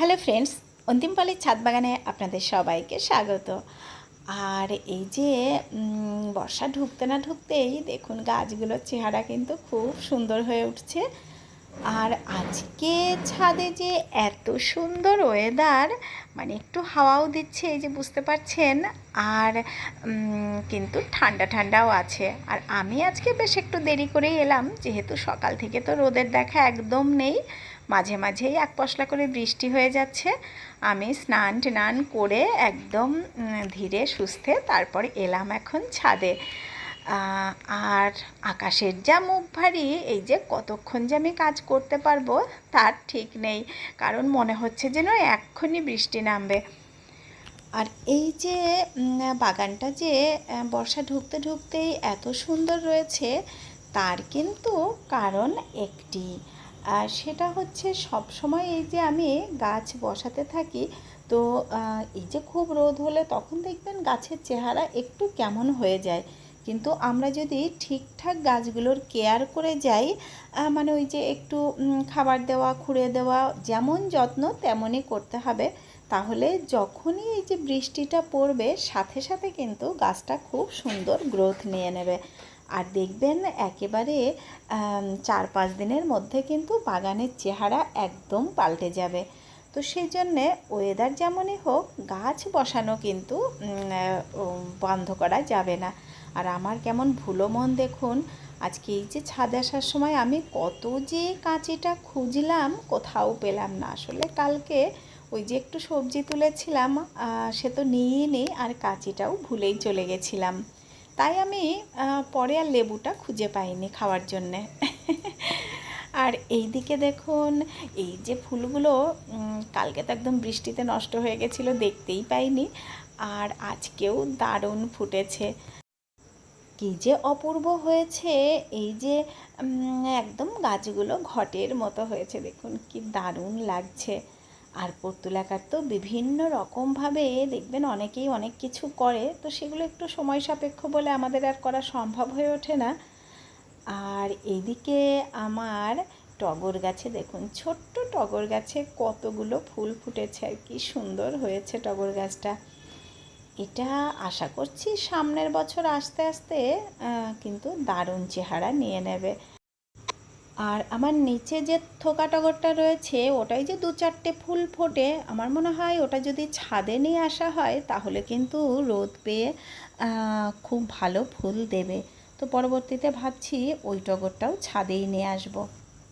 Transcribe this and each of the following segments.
Hello friends অন্তিম অন্তিমপালের ছাদ বাগানে আপনাদের সবাইকে স্বাগত। আর এই যে বর্ষা ঢুকতে না ঢুকতেই দেখুন গাছগুলোর চেহারা কিন্তু খুব সুন্দর হয়ে উঠছে। আর আজকে ছাদে যে এত সুন্দর ওয়েদার মানে একটু হাওয়াও দিচ্ছে এই যে বুঝতে পারছেন। আর কিন্তু ঠান্ডা ঠান্ডাও আছে। আর আমি আজকে বেশ একটু দেরি করেই এলাম, যেহেতু সকাল থেকে তো রোদের দেখা একদম নেই। মাঝে মাঝেই এক পশলা করে বৃষ্টি হয়ে যাচ্ছে। আমি স্নান টান করে একদম ধীরে সুস্থে তারপর এলাম এখন ছাদে। আর আকাশের যা মুখ ভারী, এই যে কতক্ষণ যে আমি কাজ করতে পারব তার ঠিক নেই, কারণ মনে হচ্ছে যেন এক্ষুনি বৃষ্টি নামবে। আর এই যে বাগানটা যে বর্ষা ঢুকতে ঢুকতেই এত সুন্দর রয়েছে, তার কিন্তু কারণ একটি। আর সেটা হচ্ছে সব সময় এই যে আমি গাছ বসাতে থাকি, তো এই যে খুব রোদ হলে তখন দেখবেন গাছের চেহারা একটু কেমন হয়ে যায়। কিন্তু আমরা যদি ঠিকঠাক গাছগুলোর কেয়ার করে যাই মানে ওই যে একটু খাবার দেওয়া, খুঁড়ে দেওয়া, যেমন যত্ন তেমনই করতে হবে। তাহলে যখনই এই যে বৃষ্টিটা পড়বে, সাথে সাথে কিন্তু গাছটা খুব সুন্দর গ্রোথ নিয়ে নেবে। আর দেখবেন একেবারে চার পাঁচ দিনের মধ্যে কিন্তু বাগানের চেহারা একদম পাল্টে যাবে। তো সেই জন্যে ওয়েদার যেমনই হোক, গাছ বসানো কিন্তু বন্ধ করা যাবে না। আর আমার কেমন ভুলো মন দেখুন, আজকে এই যে ছাদে আসার সময় আমি কত যে কাঁচিটা খুঁজলাম, কোথাও পেলাম না। আসলে কালকে ওই যে একটু সবজি তুলেছিলাম সে তো নিয়েই নেই, আর কাঁচিটাও ভুলেই চলে গেছিলাম। তাই আমি পরে আর লেবুটা খুঁজে পাইনি খাওয়ার জন্যে। আর এই দিকে দেখুন, এই যে ফুলগুলো কালকে তো একদম বৃষ্টিতে নষ্ট হয়ে গেছিল, দেখতেই পাইনি। আর আজকেও দারুণ ফুটেছে। কি যে অপূর্ব হয়েছে, এই যে একদম গাছগুলো ঘটের মতো হয়েছে, দেখুন কি দারুণ লাগছে। আর পর্তুলাকার তো বিভিন্ন রকমভাবে দেখবেন অনেকেই অনেক কিছু করে, তো সেগুলো একটু সময় সাপেক্ষ বলে আমাদের আর করা সম্ভব হয়ে ওঠে না। আর এদিকে আমার টগর গাছে দেখুন, ছোট্ট টগর গাছে কতগুলো ফুল ফুটেছে আর কি সুন্দর হয়েছে টগর গাছটা। এটা আশা করছি সামনের বছর আস্তে আস্তে কিন্তু দারুণ চেহারা নিয়ে নেবে। আর আমার নিচে যে থোকা টগরটা রয়েছে, ওটাই যে দু চারটে ফুল ফোটে, আমার মনে হয় ওটা যদি ছাদে নিয়ে আসা হয়, তাহলে কিন্তু রোদ পেয়ে খুব ভালো ফুল দেবে। তো পরবর্তীতে ভাবছি ওই টগরটাও ছাদেই নিয়ে আসব।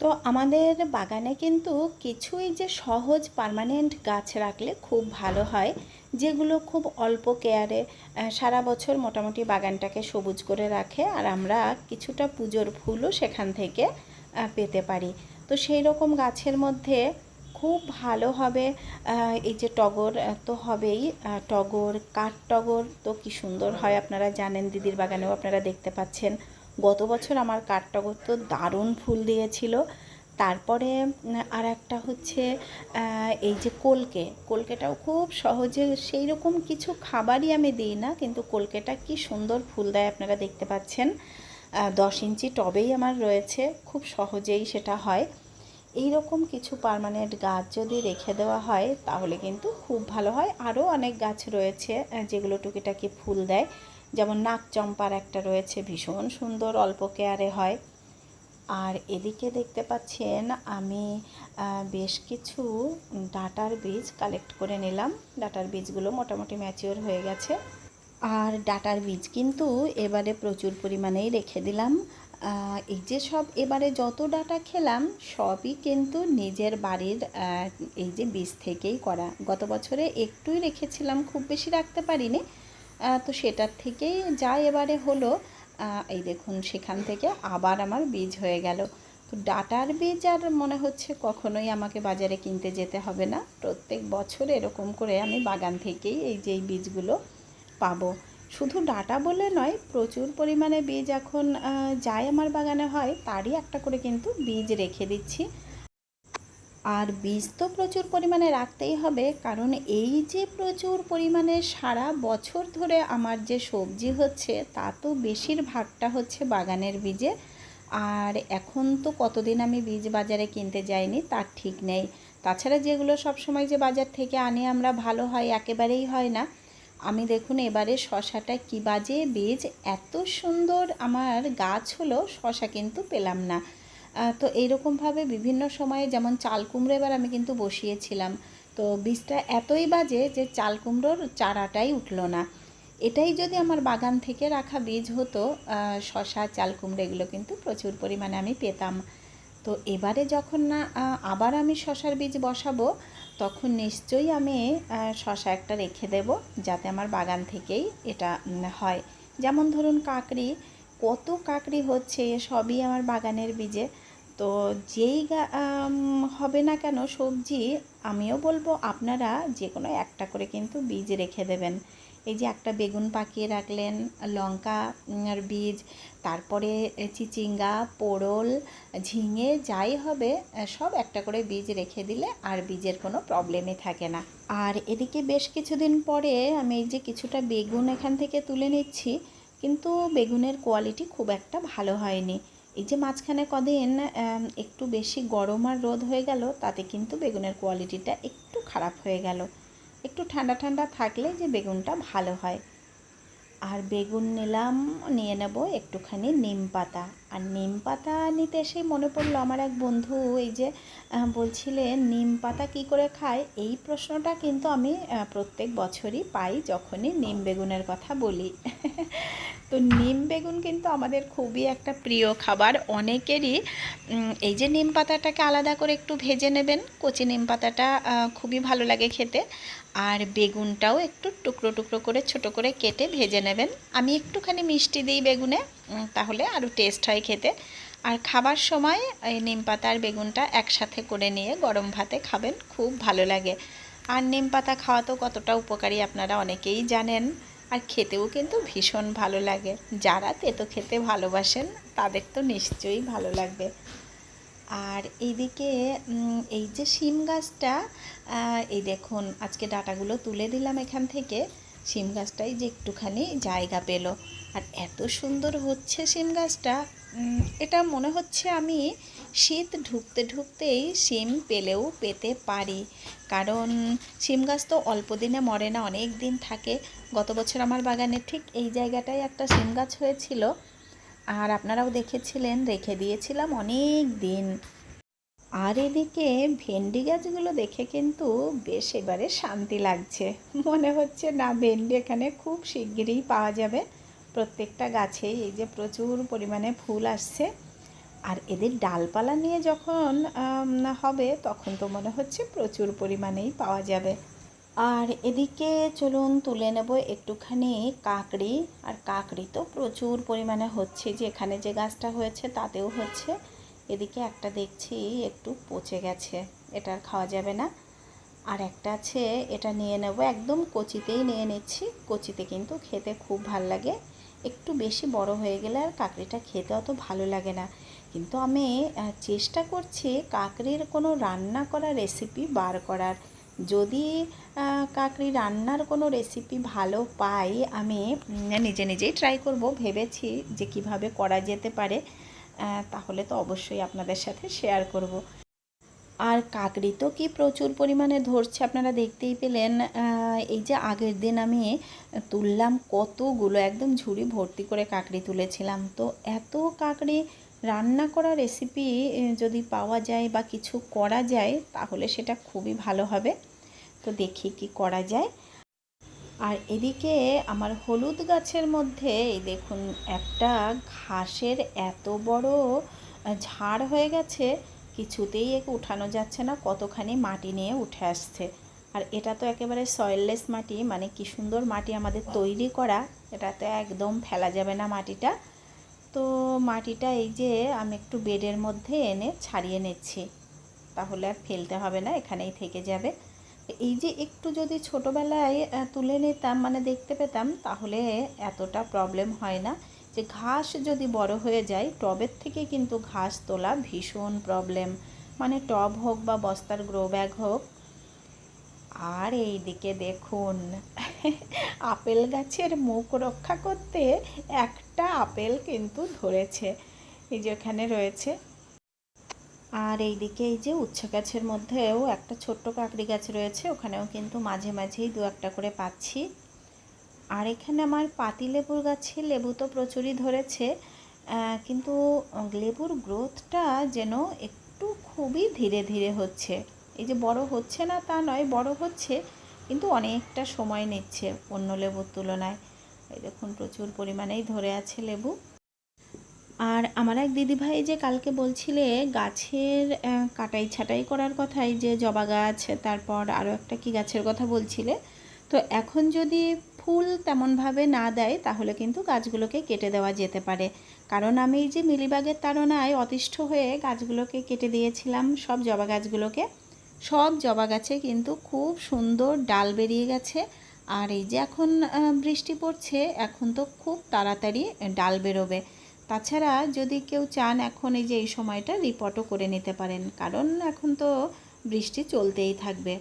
তো আমাদের বাগানে কিন্তু কিছুই যে সহজ পার্মানেন্ট গাছ রাখলে খুব ভালো হয়, যেগুলো খুব অল্প কেয়ারে সারা বছর মোটামুটি বাগানটাকে সবুজ করে রাখে, আর আমরা কিছুটা পুজোর ফুলও সেখান থেকে পেতে পারি। তো সেই রকম গাছের মধ্যে খুব ভালো হবে এই যে টগর তো হবেই। টগর, কাঠ টগর তো কি সুন্দর হয় আপনারা জানেন, দিদির বাগানেও আপনারা দেখতে পাচ্ছেন। গত বছর আমার কাঠ টগর তো দারুণ ফুল দিয়েছিল। তারপরে আর একটা হচ্ছে এই যে কলকে। কলকেটাও খুব সহজে সেই রকম কিছু খাবারই আমি দিই না, কিন্তু কলকেটা কি সুন্দর ফুল দেয় আপনারা দেখতে পাচ্ছেন। দশ ইঞ্চি টবেই আমার রয়েছে, খুব সহজেই সেটা হয়। এই রকম কিছু পারমানেন্ট গাছ যদি রেখে দেওয়া হয়, তাহলে কিন্তু খুব ভালো হয়। আরও অনেক গাছ রয়েছে যেগুলো টুকিটাকি ফুল দেয়। যেমন নাক চম্পার একটা রয়েছে, ভীষণ সুন্দর, অল্প কেয়ারে হয়। আর এদিকে দেখতে পাচ্ছেন, আমি বেশ কিছু ডাটার বীজ কালেক্ট করে নিলাম। ডাটার বীজগুলো মোটামুটি ম্যাচিওর হয়ে গেছে। আর ডাটার বীজ কিন্তু এবারে প্রচুর পরিমাণেই রেখে দিলাম। এই যে সব এবারে যত ডাটা খেলাম, সবই কিন্তু নিজের বাড়ির এই যে বীজ থেকেই করা। গত বছরে একটুই রেখেছিলাম, খুব বেশি রাখতে পারিনি। তো সেটার থেকেই যা এবারে হলো এই দেখুন সেখান থেকে আবার আমার বীজ হয়ে গেল। তো ডাটার বীজ আর মনে হচ্ছে কখনোই আমাকে বাজারে কিনতে যেতে হবে না। প্রত্যেক বছর এরকম করে আমি বাগান থেকেই এই যে বীজগুলো পাবো। শুধু ডাটা বলে নয়, প্রচুর পরিমাণে বীজ এখন যাই আমার বাগানে হয়, তারই একটা করে কিন্তু বীজ রেখে দিচ্ছি। আর বীজ তো প্রচুর পরিমাণে রাখতেই হবে, কারণ এই যে প্রচুর পরিমাণে সারা বছর ধরে আমার যে সবজি হচ্ছে, তা তো বেশিরভাগটা হচ্ছে বাগানের বীজে। আর এখন তো কতদিন আমি বীজ বাজারে কিনতে যাইনি, তার ঠিক নেই। তাছাড়া যেগুলো সবসময় যে বাজার থেকে আনি আমরা, ভালো হয়, একেবারেই হয় না। আমি দেখুন এবারে শশাটা কী বাজে বীজ, এত সুন্দর আমার গাছ হলো, শশা কিন্তু পেলাম না। তো এইরকমভাবে বিভিন্ন সময়ে যেমন চাল কুমড়ো এবার আমি কিন্তু বসিয়েছিলাম। তো বীজটা এতই বাজে যে চাল কুমড়োর চারাটাই উঠল না। এটাই যদি আমার বাগান থেকে রাখা বীজ হতো শশা, চাল কুমড়ো এগুলো কিন্তু প্রচুর পরিমাণে আমি পেতাম। তো এবারে যখন না আবার আমি শশার বীজ বসাবো তখন নিশ্চয়ই আমি শশা একটা রেখে দেব যাতে আমার বাগান থেকেই এটা হয়। যেমন ধরুন কাকড়ি, কত কাকড়ি হচ্ছে সবই আমার বাগানের বীজে। তো যেই হবে না কেন সবজি, আমিও বলব আপনারা যে কোনো একটা করে কিন্তু বীজ রেখে দেবেন। এই যে একটা বেগুন পাকিয়ে রাখলেন, লঙ্কা আর বীজ, তারপরে চিচিঙ্গা পোড়ল ঝিঙে, যাই হবে সব একটা করে বীজ রেখে দিলে আর বীজের কোনো প্রবলেমই থাকে না। আর এদিকে বেশ কিছুদিন পরে আমি এই যে কিছুটা বেগুন এখান থেকে তুলে নিচ্ছি, কিন্তু বেগুনের কোয়ালিটি খুব একটা ভালো হয়নি। এই যে মাঝখানে কদিন একটু বেশি গরম আর রোদ হয়ে গেল, তাতে কিন্তু বেগুনের কোয়ালিটিটা একটু খারাপ হয়ে গেল। একটু ঠান্ডা ঠান্ডা থাকলে যে বেগুনটা ভালো হয়। আর বেগুন নিলাম, নিয়ে নেব একটুখানি নিম পাতা। আর নিম পাতা নিতে এসেই মনে পড়ল আমার এক বন্ধু এই যে বলছিলেন নিম পাতা কী করে খায়? এই প্রশ্নটা কিন্তু আমি প্রত্যেক বছরই পাই যখনই নিম বেগুনের কথা বলি। তো নিম বেগুন কিন্তু আমাদের খুবই একটা প্রিয় খাবার। অনেকেরই এই যে নিম পাতাটাকে আলাদা করে একটু ভেজে নেবেন, কচি নিম পাতাটা খুবই ভালো লাগে খেতে। আর বেগুনটাও একটু টুকরো টুকরো করে ছোট করে কেটে ভেজে নেবেন। আমি একটুখানি মিষ্টি দিই বেগুনে। তাহলে আরও টেস্ট হয় খেতে। আর খাবার সময় এই নিম পাতা আর বেগুনটা একসাথে করে নিয়ে গরম ভাতে খাবেন, খুব ভালো লাগে। আর নিম পাতা খাওয়া তো কতটা উপকারী আপনারা অনেকেই জানেন। আর খেতেও কিন্তু ভীষণ ভালো লাগে। যারা তেতো খেতে ভালোবাসেন, তাদের তো নিশ্চয়ই ভালো লাগবে। আর এইদিকে এই যে শিম গাছটা এই দেখুন, আজকে ডাটাগুলো তুলে দিলাম এখান থেকে। শিম গাছটাই যে একটুখানি জায়গা পেল। আর এত সুন্দর হচ্ছে শিম গাছটা এটা মনে হচ্ছে আমি শীত ঢুকতে ঢুকতেই শিম পেলেও পেতে পারি। কারণ শিম গাছ তো অল্প দিনে মরে না, অনেক দিন থাকে। গত বছর আমার বাগানে ঠিক এই জায়গাটায় একটা শিম গাছ হয়েছিল। আর আপনারাও দেখেছিলেন, রেখে দিয়েছিলাম অনেক দিন। আর এদিকে ভেন্ডি গাছগুলো দেখে কিন্তু বেশ এবারে শান্তি লাগছে। মনে হচ্ছে না ভেন্ডি এখানে খুব শিগগিরই পাওয়া যাবে। প্রত্যেকটা গাছেই এই যে প্রচুর পরিমাণে ফুল আসছে। আর এদের ডালপালা নিয়ে যখন হবে, তখন তো মনে হচ্ছে প্রচুর পরিমাণেই পাওয়া যাবে। আর এদিকে চলুন তুলে নেব একটুখানি কাকড়ি। আর কাকড়ি তো প্রচুর পরিমাণে হচ্ছে, যে এখানে যে গাছটা হয়েছে তাতেও হচ্ছে। এদিকে একটা দেখছি একটু পচে গেছে, এটা খাওয়া যাবে না। আর একটা আছে, এটা নিয়ে নেব, একদম কচিতেই নিয়ে নিচ্ছি। কচিতে কিন্তু খেতে খুব ভালো লাগে। একটু বেশি বড় হয়ে গেলে আর কাকড়িটা খেতে অত ভালো লাগে না। কিন্তু আমি চেষ্টা করছি কাকড়ির কোনো রান্না করা রেসিপি বার করার। যদি কাকড়ি রান্নার কোনো রেসিপি ভালো পাই, আমি নিজে নিজেই ট্রাই করব। ভেবেছি যে কীভাবে করা যেতে পারে তাহলে তো অবশ্যই আপনাদের সাথে শেয়ার করব। আর কাকড়ি তো কি প্রচুর পরিমাণে ধরছে আপনারা দেখতেই পেলেন এই যে আগের দিন আমি তুললাম কতগুলো, একদম ঝুড়ি ভর্তি করে কাকড়ি তুলেছিলাম। তো এত কাকড়ি রান্না করা রেসিপি যদি পাওয়া যায় বা কিছু করা যায়, তাহলে সেটা খুবই ভালো হবে। তো দেখি কি করা যায়। আর এদিকে আমার হলুদ গাছের মধ্যে, এই দেখুন একটা ঘাসের এত বড় ঝাড় হয়ে গেছে কিছুতেই একে উঠানো যাচ্ছে না, কতখানি মাটি নিয়ে উঠে আসছে। আর এটা তো একেবারে সয়েললেস মাটি মানে কি সুন্দর মাটি আমাদের তৈরি করা, এটা তো একদম ফেলা যাবে না মাটিটা। তো মাটিটা এই যে আমি একটু বেডের মধ্যে এনে ছাড়িয়ে নিচ্ছি, তাহলে আর ফেলতে হবে না, এখানেই থেকে যাবে। এই যে একটু যদি ছোটোবেলায় তুলে নিতাম মানে দেখতে পেতাম, তাহলে এতটা প্রবলেম হয় না। যে ঘাস যদি বড় হয়ে যায়, টবের থেকে কিন্তু ঘাস তোলা ভীষণ প্রবলেম মানে টব হোক বা বস্তার গ্রো ব্যাগ হোক। আর এই দিকে দেখুন, আপেল গাছের মুখ রক্ষা করতে একটা আপেল কিন্তু ধরেছে। এই যে এখানে রয়েছে। আর এইদিকে এই যে উচ্ছে গাছের মধ্যেও একটা ছোট্ট কাকড়ি গাছ রয়েছে, ওখানেও কিন্তু মাঝে মাঝেই দু একটা করে পাচ্ছি। আর এখানে আমার পাতিলেবুর গাছে লেবু তো প্রচুরই ধরেছে কিন্তু লেবুর গ্রোথটা যেন একটু খুবই ধীরে ধীরে হচ্ছে। এই যে বড় হচ্ছে না তা নয়, বড় হচ্ছে, কিন্তু অনেকটা সময় নিচ্ছে অন্য লেবুর তুলনায়। এই দেখুন, প্রচুর পরিমাণেই ধরে আছে লেবু। আর আমার এক দিদিভাই যে কালকে বলছিলে, গাছের কাটাই ছাটাই করার কথাই যে জবা গাছ, তারপর আরও একটা কি গাছের কথা বলছিলে, তো এখন যদি ফুল তেমনভাবে না দেয়, তাহলে কিন্তু গাছগুলোকে কেটে দেওয়া যেতে পারে। কারণ আমি এই যে মিলিবাগের তাড়নায় অতিষ্ঠ হয়ে গাছগুলোকে কেটে দিয়েছিলাম, সব জবা গাছগুলোকে, সব জবা গাছে কিন্তু খুব সুন্দর ডাল বেরিয়ে গেছে। আর এই যে এখন বৃষ্টি পড়ছে, এখন তো খুব তাড়াতাড়ি ডাল বেরোবে। তাছাড়া যদি কেউ চান এখন এই যে এই সময়টা রিপোর্টও করে নিতে পারেন, কারণ এখন তো বৃষ্টি চলতেই থাকবে।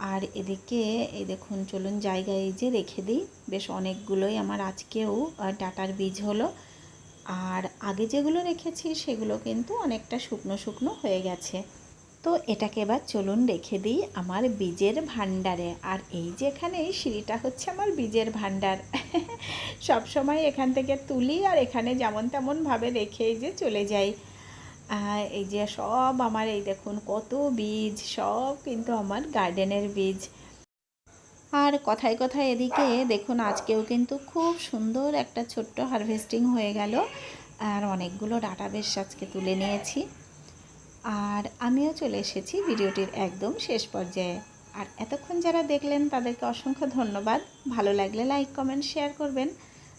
আর এদিকে, এই দেখুন, চলুন জায়গায় যে রেখে দিই। বেশ অনেকগুলোই আমার আজকেও ডাটার বীজ হলো। আর আগে যেগুলো রেখেছি, সেগুলো কিন্তু অনেকটা শুকনো শুকনো হয়ে গেছে। তো এটাকে এবার চলুন রেখে দিই আমার বীজের ভাণ্ডারে। আর এই যে এখানে এই সিঁড়িটা হচ্ছে আমার বীজের ভাণ্ডার। সব সময় এখান থেকে তুলি আর এখানে যেমন তেমনভাবে রেখে যে চলে যাই। এই যে সব আমার এই দেখুন কত বীজ, সব কিন্তু আমার গার্ডেনের বীজ। আর কথায় কথায় এদিকে দেখুন, আজকেও কিন্তু খুব সুন্দর একটা ছোট্ট হারভেস্টিং হয়ে গেল। আর অনেকগুলো ডাটা বেশ আজকে তুলে নিয়েছি। আর আমিও চলে এসেছি ভিডিওটির একদম শেষ পর্যায়ে। আর এতক্ষণ যারা দেখলেন, তাদেরকে অসংখ্য ধন্যবাদ। ভালো লাগলে লাইক কমেন্ট শেয়ার করবেন।